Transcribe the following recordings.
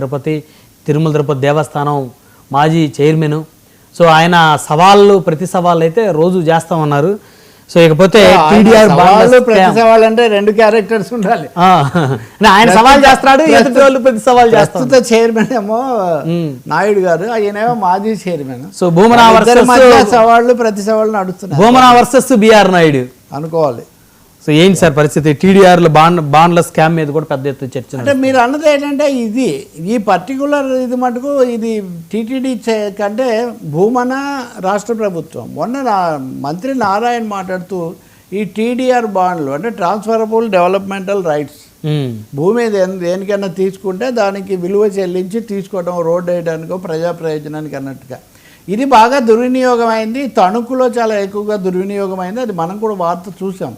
తిరుపతి తిరుమల తిరుపతి దేవస్థానం మాజీ chairman. So ఆయన సవాళ్ళు ప్రతి సవాళ్ళు అయితే రోజు చేస్తామన్నారు సో ఇకపోతే ప్రతి సవాళ్ళు అంటే రెండు క్యారెక్టర్స్ ఉండాలి. ఆయన సవాల్ చేస్తున్నాడు ఎదుటి వాళ్ళు ప్రతి సవాల్ చేస్తారు. చైర్మన్ ఏమో నాయుడు గారు ఆయనేమో మాజీ చైర్మన్. సో భూమనా వర్సెస్ సవాళ్ళు ప్రతి సవాళ్ళు నడుస్తున్నాయి. Bhumana versus BR Naidu. అనుకోవాలి. సో ఏంటి సార్ పరిస్థితి? టీడీఆర్లు బాండ్ బాండ్ల స్కామ్ మీద కూడా పెద్ద ఎత్తున చర్చ అంటే మీరు అన్నది ఏంటంటే ఇది ఈ పర్టికులర్ ఇది మటుకు ఇది టీటీడీ కంటే భూమన రాష్ట్ర ప్రభుత్వం. మొన్న మంత్రి నారాయణ మాట్లాడుతూ ఈ టీడీఆర్ బాండ్లు అంటే ట్రాన్స్ఫరబుల్ డెవలప్మెంటల్ రైట్స్. భూమి దేని- దేనికైనా తీసుకుంటే దానికి విలువ చెల్లించి తీసుకోవడం రోడ్డు వేయడానికో ప్రజా ప్రయోజనానికి అన్నట్టుగా. ఇది బాగా దుర్వినియోగం అయింది తణుకులో చాలా ఎక్కువగా దుర్వినియోగం అయింది అది మనం కూడా వార్త చూసాం.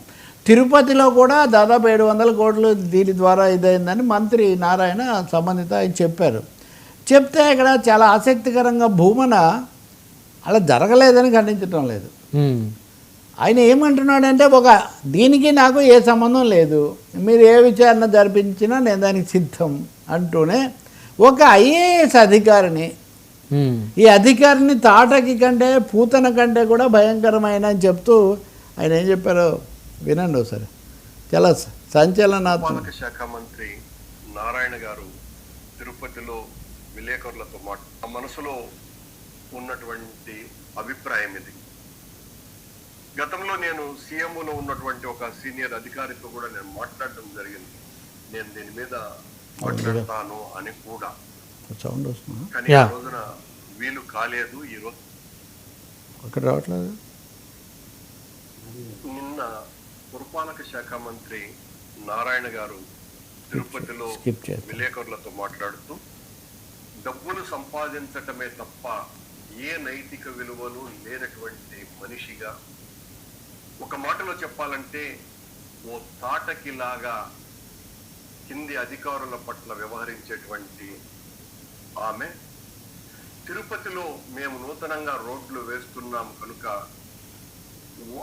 తిరుపతిలో కూడా దాదాపు ఏడు వందల కోట్లు దీని ద్వారా ఇదైందని మంత్రి నారాయణ సంబంధిత ఆయన చెప్పారు. చెప్తే ఇక్కడ చాలా ఆసక్తికరంగా భూమన అలా జరగలేదని ఖండించడం లేదు. ఆయన ఏమంటున్నాడంటే ఒక దీనికి నాకు ఏ సంబంధం లేదు. మీరు ఏ విచారణ జరిపించినా నేను దానికి సిద్ధం అంటూనే ఒక ఐఏఎస్ అధికారిని. ఈ అధికారిని తాటకి కంటే పూతన కంటే కూడా భయంకరమైన అని చెప్తూ ఆయన ఏం చెప్పారో? వినండి ఒకసారి. చాలా సంచలనాత్మక పాలక శాఖ మంత్రి నారాయణ గారు తిరుపతిలో విలేకరులతో మాట మనసులో ఉన్నటువంటి అభిప్రాయం ఇది. గతంలో నేను సీఎంఓలో ఉన్నటువంటి ఒక సీనియర్ అధికారితో కూడా నేను మాట్లాడడం జరిగింది. నేను దీని మీద మాట్లాడతాను అని కూడా. సౌండ్ వస్తున్నా కానీ ఆ. రోజున వీలు కాలేదు ఈ రోజు. అక్కడ రావట్లేదు? నిన్న పురపాలక శాఖ మంత్రి నారాయణ గారు తిరుపతిలో విలేకరులతో మాట్లాడుతూ డబ్బులు సంపాదించటమే తప్ప ఏ నైతిక విలువలు లేనటువంటి మనిషిగా ఒక మాటలో చెప్పాలంటే ఓ తాటకిలాగా కింది అధికారుల పట్ల వ్యవహరించేటువంటి ఆమె. తిరుపతిలో మేము నూతనంగా రోడ్లు వేస్తున్నాం కనుక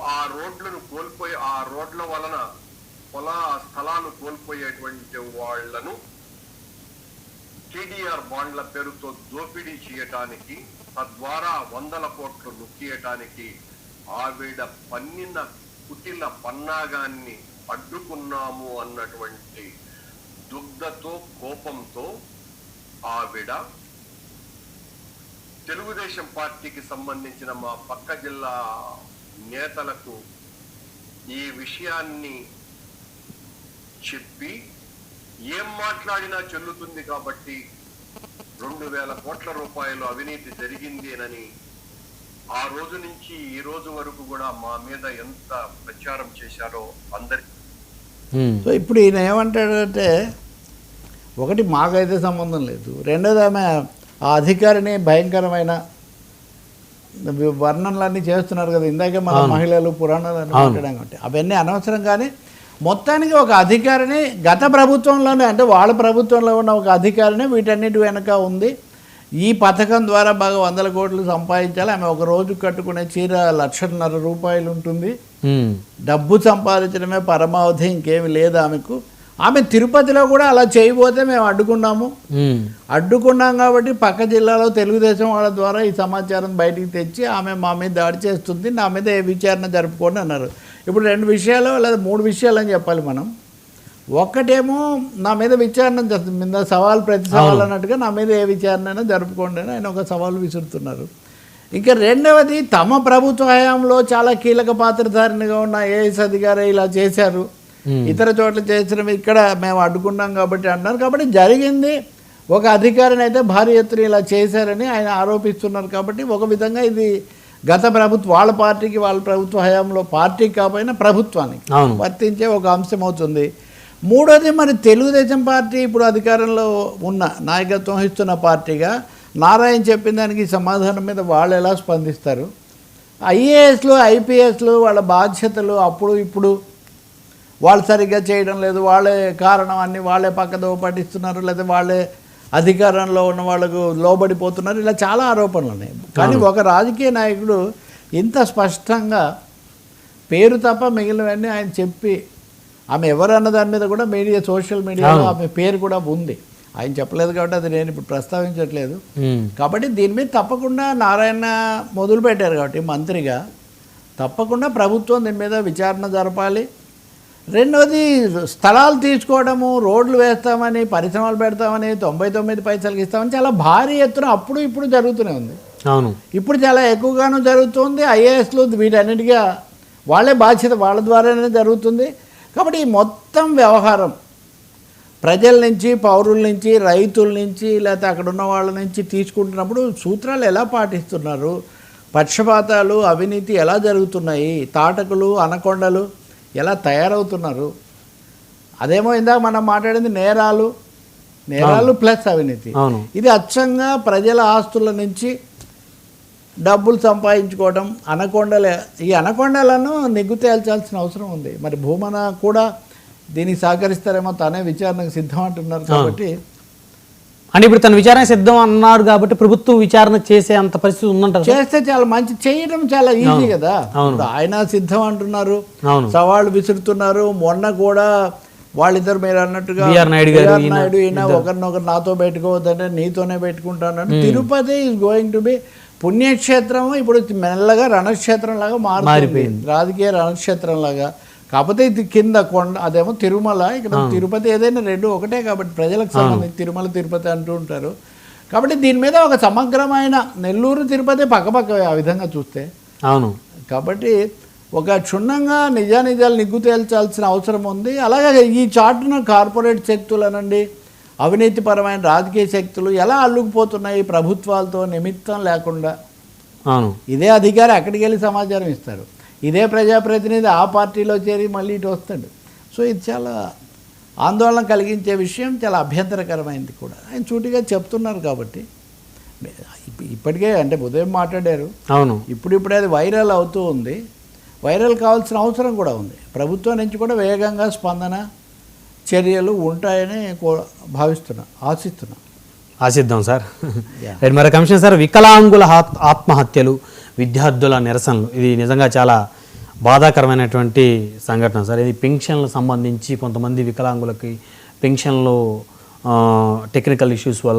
ఆ రోడ్లను కోల్పోయి ఆ రోడ్ల వలన పొల స్థలాలు కోల్పోయేటువంటి వాళ్ళను టీడీఆర్ బాండ్ల పేరుతో దోపిడీ చేయటానికి తద్వారా వందల కోట్లు నొక్కియటానికి ఆవిడ పన్నిన కుటిల పన్నాగాన్ని అడ్డుకున్నాము అన్నటువంటి దుగ్ధతో కోపంతో ఆవిడ తెలుగుదేశం పార్టీకి సంబంధించిన మా పక్క జిల్లా నేతలకు ఈ విషయాన్ని చెప్పి ఏం మాట్లాడినా చెల్లుతుంది కాబట్టి రెండు వేల కోట్ల రూపాయలు అవినీతి జరిగిందేనని ఆ రోజు నుంచి ఈ రోజు వరకు కూడా మా మీద ఎంత ప్రచారం చేశారో అందరి ఉమ్, సో ఇప్పుడు ఈయన ఏమంటాడంటే ఒకటి మాకైతే సంబంధం లేదు. రెండోది ఆమె ఆ అధికారిని భయంకరమైన వర్ణనలన్నీ చేస్తున్నారు కదా. ఇందాకే మన. మహిళలు పురాణాలు కాబట్టి. అవన్నీ అనవసరం కానీ మొత్తానికి ఒక అధికారిని గత ప్రభుత్వంలోనే అంటే వాళ్ళ ప్రభుత్వంలో ఉన్న ఒక అధికారిని వీటన్నిటి వెనక ఉంది. ఈ పథకం ద్వారా బాగా వందల కోట్లు సంపాదించాలి. ఆమె ఒక రోజు కట్టుకునే చీర లక్షన్నర రూపాయలు ఉంటుంది. డబ్బు సంపాదించడమే పరమావధి ఇంకేమి లేదు ఆమెకు. ఆమె తిరుపతిలో కూడా అలా చేయబోతే మేము అడ్డుకున్నాము. అడ్డుకున్నాం కాబట్టి పక్క జిల్లాలో తెలుగుదేశం వాళ్ళ ద్వారా ఈ సమాచారం బయటికి తెచ్చి ఆమె మా మీద దాడి చేస్తుంది నా మీద ఏ విచారణ జరుపుకోండి అన్నారు. ఇప్పుడు రెండు విషయాలు లేదా మూడు విషయాలు అని చెప్పాలి మనం. ఒక్కటేమో నా మీద విచారణ మీద సవాల్ ప్రతి సవాల్ అన్నట్టుగా నా మీద ఏ విచారణ అయినా జరుపుకోండి అని ఆయన ఒక సవాల్ విసురుతున్నారు. ఇంకా రెండవది తమ ప్రభుత్వ హయాంలో చాలా కీలక పాత్రధారినిగా ఉన్న ఏఎస్ అధికారి ఇలా చేశారు. ఇతర చోట్ల చేసిన ఇక్కడ మేము అడ్డుకున్నాం కాబట్టి అన్నారు. కాబట్టి జరిగింది. ఒక అధికారిని అయితే భారీ ఎత్తున ఇలా చేశారని ఆయన ఆరోపిస్తున్నారు కాబట్టి ఒక విధంగా ఇది గత ప్రభుత్వం వాళ్ళ పార్టీకి వాళ్ళ ప్రభుత్వ హయాంలో పార్టీకి కాకపోయినా ప్రభుత్వానికి వర్తించే ఒక అంశం అవుతుంది. మూడోది మరి తెలుగుదేశం పార్టీ ఇప్పుడు అధికారంలో ఉన్న నాయకత్వం ఇస్తున్న పార్టీగా నారాయణ చెప్పిన దానికి సమాధానం మీద వాళ్ళు ఎలా స్పందిస్తారు? ఐఏఎస్లు ఐపీఎస్లు వాళ్ళ బాధ్యతలు అప్పుడు ఇప్పుడు వాళ్ళు సరిగ్గా చేయడం లేదు వాళ్ళే కారణం అన్ని వాళ్ళే పక్కదో పట్టిస్తున్నారు లేదా వాళ్ళే అధికారంలో ఉన్న వాళ్ళకు లోబడిపోతున్నారు ఇలా చాలా ఆరోపణలు ఉన్నాయి. కానీ ఒక రాజకీయ నాయకుడు ఇంత స్పష్టంగా పేరు తప్ప మిగిలినవన్నీ ఆయన చెప్పి ఆమె ఎవరన్న దాని మీద కూడా మీడియా సోషల్ మీడియాలో ఆమె పేరు కూడా ఉంది. ఆయన చెప్పలేదు కాబట్టి అది నేను ఇప్పుడు ప్రస్తావించట్లేదు. కాబట్టి దీని మీద తప్పకుండా నారాయణ మొదలు పెట్టారు కాబట్టి మంత్రిగా. తప్పకుండా ప్రభుత్వం దీని మీద విచారణ జరపాలి. రెండోది స్థలాలు తీసుకోవడము రోడ్లు వేస్తామని పరిశ్రమలు పెడతామని తొంభై తొమ్మిది పైసలకి ఇస్తామని చాలా భారీ ఎత్తున అప్పుడు ఇప్పుడు జరుగుతూనే ఉంది. అవును. ఇప్పుడు చాలా ఎక్కువగాను జరుగుతుంది ఐఏఎస్లు వీటన్నిటిగా వాళ్ళే బాధ్యత వాళ్ళ ద్వారానే జరుగుతుంది. కాబట్టి ఈ మొత్తం వ్యవహారం ప్రజల నుంచి పౌరుల నుంచి రైతుల నుంచి లేకపోతే అక్కడ ఉన్న వాళ్ళ నుంచి తీసుకుంటున్నప్పుడు సూత్రాలు ఎలా పాటిస్తున్నారు? పక్షపాతాలు అవినీతి ఎలా జరుగుతున్నాయి? తాటకులు అనకొండలు ఎలా తయారవుతున్నారు? అదేమో ఇందాక మనం మాట్లాడింది నేరాలు నేరాలు ప్లస్ అవినీతి. అవును. ఇది అచ్చంగా ప్రజల ఆస్తుల నుంచి డబ్బులు సంపాదించుకోవడం అనకొండలే ఈ అనకొండలను నిగ్గు తేల్చాల్సిన అవసరం ఉంది. మరి భూమన కూడా దీనికి సహకరిస్తారేమో తనే విచారణకు సిద్ధం అంటున్నారు కాబట్టి అంటే ఇప్పుడు తన విచారణ సిద్ధం అన్నారు కాబట్టి ప్రభుత్వం విచారణ చేసే అంత పరిస్థితి ఉందంటారు చేస్తే చాలా మంచి చేయడం చాలా ఈజీ కదా. ఆయన సిద్ధం అంటున్నారు సవాళ్ళు విసురుతున్నారు. మొన్న కూడా వాళ్ళిద్దరు మీరు అన్నట్టుగా నాయుడు ఈయన ఒకరినొకరు నాతో పెట్టుకోవద్దంటే నీతోనే పెట్టుకుంటాను Tirupati is going to be పుణ్యక్షేత్రం ఇప్పుడు మెల్లగా రణక్షేత్రం లాగా మారిపోయింది. రాజకీయ రణక్షేత్రం లాగా. కాకపోతే ఇది కింద కొండ అదేమో తిరుమల ఇక్కడ తిరుపతి ఏదైనా రెండు ఒకటే కాబట్టి ప్రజలకు సంబంధించి తిరుమల తిరుపతి అంటూ ఉంటారు. కాబట్టి దీని మీద ఒక సమగ్రమైన నెల్లూరు తిరుపతి పక్కపక్క ఆ విధంగా చూస్తే. అవును. కాబట్టి ఒక క్షుణ్ణంగా నిజానిజాలు నిగ్గు తేల్చాల్సిన అవసరం ఉంది. అలాగే ఈ చాటున కార్పొరేట్ శక్తులు అనండి అవినీతిపరమైన రాజకీయ శక్తులు ఎలా అల్లుకుపోతున్నాయి ప్రభుత్వాలతో నిమిత్తం లేకుండా. అవును. ఇదే అధికారి అక్కడికి వెళ్ళి సమాచారం ఇస్తారు. ఇదే ప్రజాప్రతినిధి ఆ పార్టీలో చేరి మళ్ళీ ఇటు వస్తాడు. సో ఇది చాలా ఆందోళన కలిగించే విషయం చాలా అభ్యంతరకరమైంది కూడా. ఆయన సూటిగా చెప్తున్నారు కాబట్టి. ఇప్ప- ఇప్పటికే అంటే ఉదయం మాట్లాడారు. అవును. ఇప్పుడిప్పుడే అది వైరల్ అవుతూ ఉంది. వైరల్ కావాల్సిన అవసరం కూడా ఉంది. ప్రభుత్వం నుంచి కూడా వేగంగా స్పందన చర్యలు ఉంటాయని భావిస్తున్నా ఆశిస్తున్నా. ఆశిద్దాం సార్. Yeah. రైట్ మరి కమిషన్ సార్ వికలాంగుల ఆత్- ఆత్మహత్యలు విద్యార్థుల నిరసనలు. ఇది నిజంగా చాలా బాధాకరమైనటువంటి సంఘటన సార్. ఇది పెన్షన్లకు సంబంధించి కొంతమంది వికలాంగులకి పెన్షన్లు టెక్నికల్ ఇష్యూస్ వల్ల